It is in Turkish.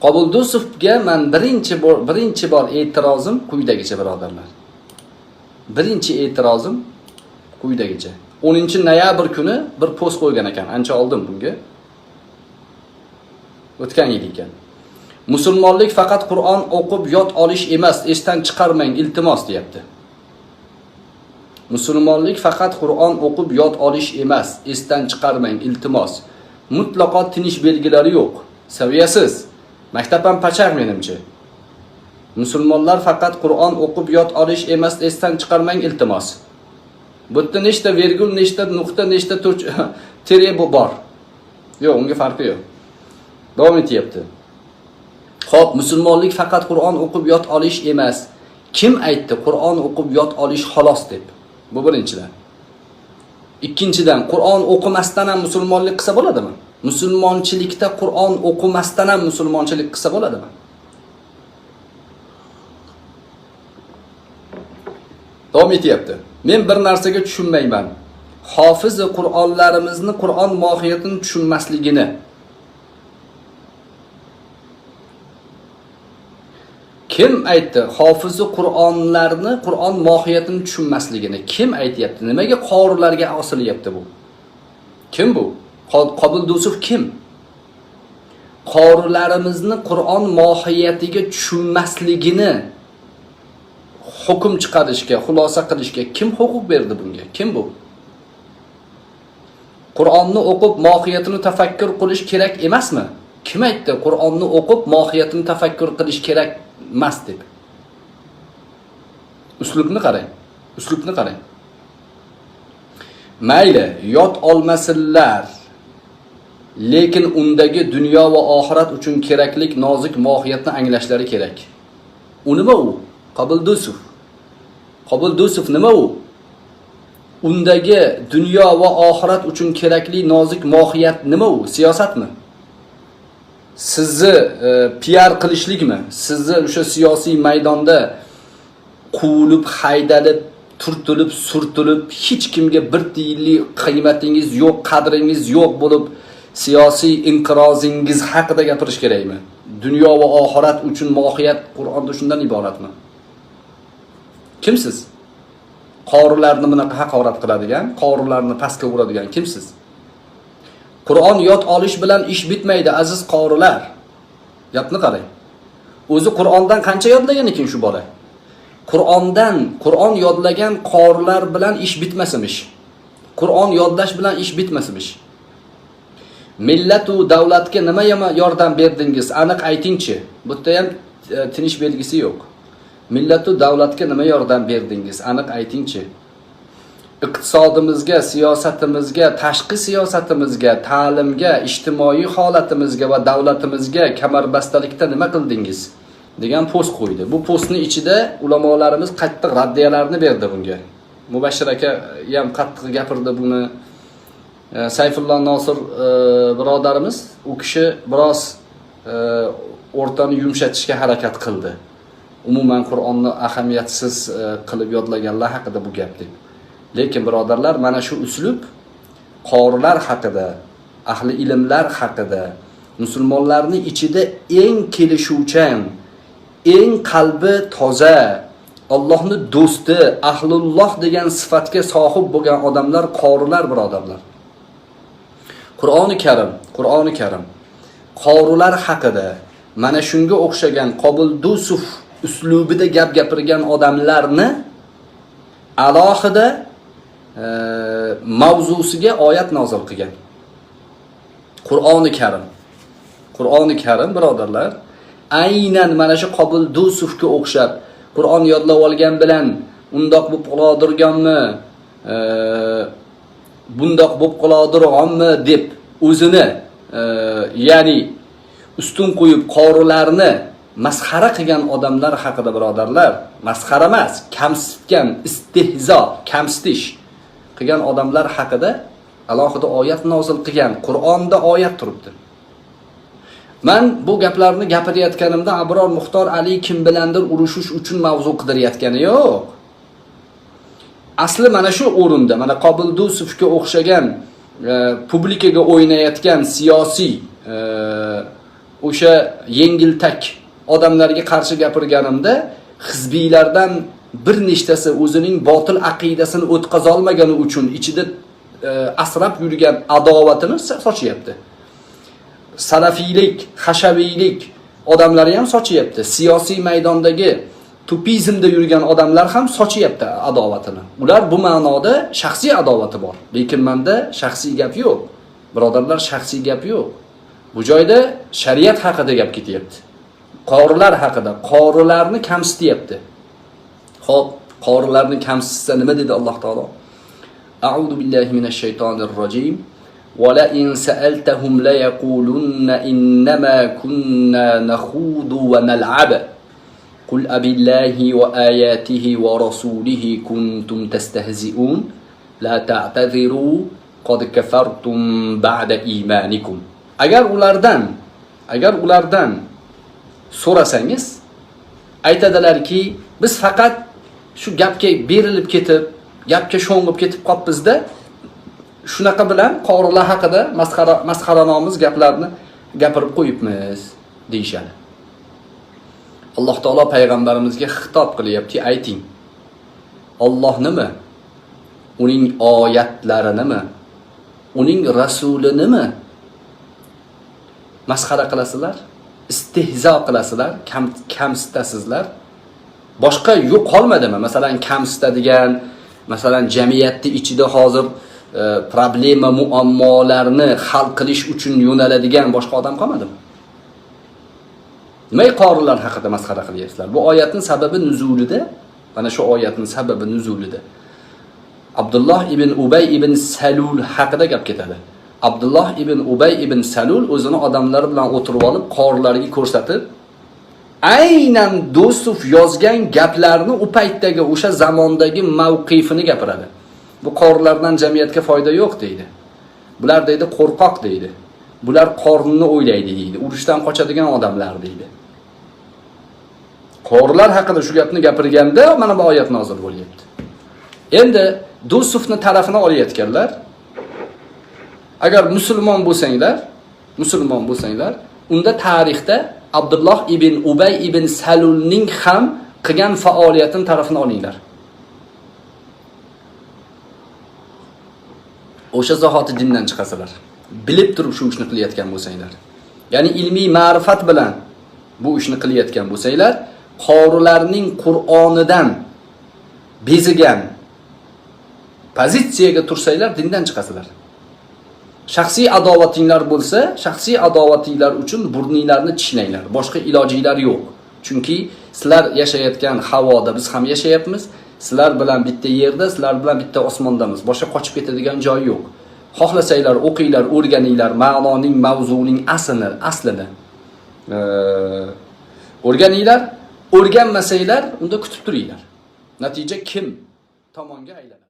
Qobuldusovga men birinchi bor birinchi bor e'tirozim quyidagicha birodarlar. Birinchi e'tirozim quyidagicha. 10 noyabr kuni bir post qo'ygan ekan, ancha oldin bunga. O'tgan yil ekan. Musulmonlik faqat Qur'on o'qib yod olish emas, esdan chiqarmang, iltimos deyapti. Musulmonlik faqat Qur'on o'qib yod olish emas, esdan chiqarmang, iltimos. Mutlaqo tinish belgilari yo'q. Saviyasiz. Maktab ham pachaq menimcha. Musulmonlar faqat Qur'on o'qib yod olish emas, esdan chiqarmang, iltimos. Bu yerda nechta vergul, nechta nuqta, nechta turch tere bu bor. Yo'q, unga farqi yo'q. Davom etyapti. Xo'p, musulmonlik faqat Qur'on o'qib yod olish emas. Kim aytdi Qur'on o'qib yod olish xolos deb? Bu birinchidan. Ikkinchidan, Qur'on o'qimasdan ham musulmonlik qilsa bo'ladimi? Musulmonchilikda Qur'on o'qimasdan ham musulmonchilik qilsa bo'ladimi? Davom etyapti. Men bir narsaga tushunmayman. Hofiz Qur'onlarimizni Qur'on mohiyatini tushunmasligini Kim aytdi hofizi Qur'onlarni Qur'on mohiyatini tushunmasligini? Kim aytyapti? Nimaga qorilarga osilyapti bu? Kim bu? Qobil Dusuf kim? Qorilarimizni Qur'on mohiyatiga tushunmasligini hukm chiqarishga, xulosa qilishga kim huquq berdi bunga? Kim bu? Qur'onni o'qib mohiyatini tafakkur qilish kerak emasmi? Kim aytdi Qur'onni o'qib mohiyatini tafakkur qilish kerak emas deb? Uslubni qarang. Uslubni qarang. Mayli, yod olmasinlar. Lekin undagi dunyo va oxirat uchun keraklik nozik mohiyatni anglashlari kerak. U nima u? Qabul Dusuf. Dusuf nima u? Undagi dunyo va oxirat uchun kerakli nozik mohiyat nima u? Siyosatmi? Sizni e, PR qilishlikmi? Sizni o'sha siyosiy maydonda quvilib, haydalib, turtilib, surtilib, hech kimga bir tiyinlik qiymatingiz yo'q, qadringiz yo'q bo'lib siyosiy inqirozingiz haqida gapirish kerakmi? Dunyo va oxirat uchun mohiyat Qur'onda shundan iboratmi? Kimsiz? Qorilarni bunaqa haqorat qiladigan, qorilarni pastga uradigan kimsiz? Qur'on yod olish bilan ish bitmaydi, aziz qorilar. Gapni qarang. O'zi Qur'ondan qancha yodlagan ekan shu bola? Qur'ondan, Qur'on yodlagan qorilar bilan ish bitmasimish. Qur'on yodlash bilan ish bitmasimish. Millatu davlatga nima yordam berdingiz? Aniq aytingchi. Yerda ham e, tinish belgisi yo'q. Millatu davlatga nima yordam berdingiz? Aniq aytingchi. iqtisodimizga, siyosatimizga, tashqi siyosatimizga, ta'limga, ijtimoiy holatimizga va davlatimizga kamarbastalikda nima qildingiz? degan post qo'ydi. Bu postni ichida ulamolarimiz qattiq raddiyalarni berdi bunga. Mubashshir aka ham qattiq gapirdi buni. E, Sayfulla Sayfulloh Nosir e, birodarimiz u kishi biroz e, o'rtani yumshatishga harakat qildi. Umuman Qur'onni ahamiyatsiz qilib yodlaganlar haqida bu gap deb. Lekin birodarlar, mana shu uslub qorilar haqida, ahli ilmlar haqida, musulmonlarning ichida eng kelishuvchan, eng qalbi toza, Allohni do'sti, ahlulloh degan sifatga sohib bo'lgan odamlar qorilar birodarlar. Qur'oni Karim, Qur'oni Karim qorilar haqida mana shunga o'xshagan Qobil Dusuf uslubida gap gapirgan odamlarni alohida e, mavzusiga oyat nozil qilgan. Qur'oni Karim. Qur'oni Karim birodarlar, aynan mana shu Qobil Dusufga o'xshab Qur'on yodlab olgan bilan undoq bo'lib qoladirganmi, e, bundoq bo'lib qoladirg'onmi deb o'zini e, ya'ni ustun qo'yib qorilarni masxara qilgan odamlar haqida birodarlar, masxara emas, kamsitgan, istehzo, kamsitish qilgan odamlar haqida alohida oyat nozil qilgan. Qur'onda oyat turibdi. Men bu gaplarni gapirayotganimda Abror Muxtor Ali kim bilandir urushish uchun mavzu qidirayotgani yo'q. Asli mana shu o'rinda, mana Qobil Dusufga o'xshagan e, publikaga o'ynayotgan siyosiy e, o'sha yengiltak odamlarga qarshi gapirganimda hizbiylardan bir nechtasi o'zining botil aqidasini o'tkazolmagani uchun ichida e, asrab yurgan adovatini sochyapti. salafiylik, hashaviylik odamlari ham sochyapti. Siyosiy maydondagi tupizmda yurgan odamlar ham sochyapti adovatini. Ular bu ma'noda shaxsiy adovati bor. Lekin menda shaxsiy gap yo'q. Birodarlar, shaxsiy gap yo'q. Bu joyda shariat haqida gap ketyapti. Qorilar haqida, qorilarni kamsityapti. Xo'p, qorilarni kamsitsa nima dedi Alloh taolo? A'udhu billahi minash shaytonir rojim. ولئن سألتهم ليقولن إنما كنا نخوض ونلعب قل أبي الله وآياته ورسوله كنتم تستهزئون لا تعتذروا قد كفرتم بعد إيمانكم agar ulardan agar ulardan so'rasangiz aytadilarki biz faqat shu gapga berilib ketib gapga sho'ng'ib ketib qolibmizda shunaqa bilan qorilar haqida masxara masxaranomiz gaplarni gapirib qo'yibmiz deyishadi. Alloh taolo payg'ambarimizga xitob qilyapti, ayting. Alloh nima? Uning oyatlari nima? Uning rasuli nima? Masxara qilasizlar, istehzo qilasizlar, kam kamsitasizlar. Boshqa yo'q qolmadimi? Masalan, kamsitadigan, masalan, jamiyatni ichida hozir e, problema muammolarni hal qilish uchun yo'naladigan boshqa odam qolmadimi? Nima qorilar haqida masxara qilyapsizlar? Bu oyatning sababi nuzulida, mana shu oyatning sababi nuzulida. Abdulloh ibn Ubay ibn Salul haqida gap ketadi. Abdulloh ibn Ubay ibn Salul o'zini odamlar bilan o'tirib olib, qorilarga ko'rsatib, aynan Do'stov yozgan gaplarni u paytdagi o'sha zamondagi mavqifini gapiradi. Bu qorilardan jamiyatga foyda yo'q deydi. Bular deydi qo'rqoq deydi. Bular qornini o'ylaydi deydi. Urushdan qochadigan odamlar deydi. Qorilar haqida shu gapni gapirganda mana bu oyat nozil bo'lyapti. Endi Do'stovni tarafini olayotganlar agar musulmon bo'lsanglar, musulmon bo'lsanglar, unda tarixda Abdulloh ibn Ubay ibn Salulning ham qilgan faoliyatin tarafini olinglar. O'sha zahoti dindan chiqasizlar. Bilib turib shu ishni qilayotgan bo'lsanglar. Ya'ni ilmiy ma'rifat bilan bu ishni qilayotgan bo'lsanglar, qorilarning Qur'onidan bezigan pozitsiyaga tursanglar, dindan chiqasizlar. Shaxsiy adovatinglar bo'lsa, shaxsiy adovatinglar uchun burninglarni tishlanglar. Boshqa ilojinglar yo'q. Chunki sizlar yashayotgan havoda biz ham yashayapmiz. Sizlar bilan bitta yerda, sizlar bilan bitta osmondamiz. Boshqa qochib ketadigan joy yo'q. Xohlasanglar o'qinglar, o'rganinglar, ma'noning, mavzuning aslini, aslini. o'rganinglar, o'rganmasanglar, unda kutib turinglar. Natija kim tomonga aylanadi?